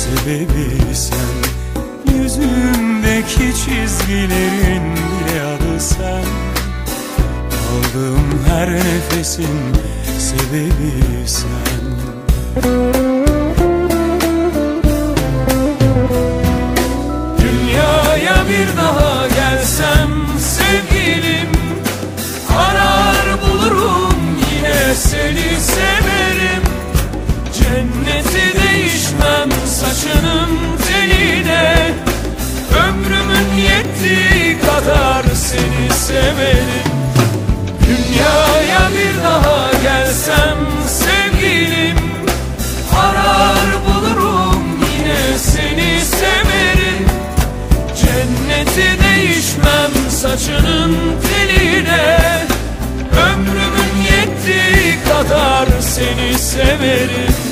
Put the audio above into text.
sebebi sen. Yüzümdeki çizgilerin bile adı sen. Aldığım her nefesin sebebi sen Cenneti değişmem saçının teline. Ömrümün yettiği kadar seni severim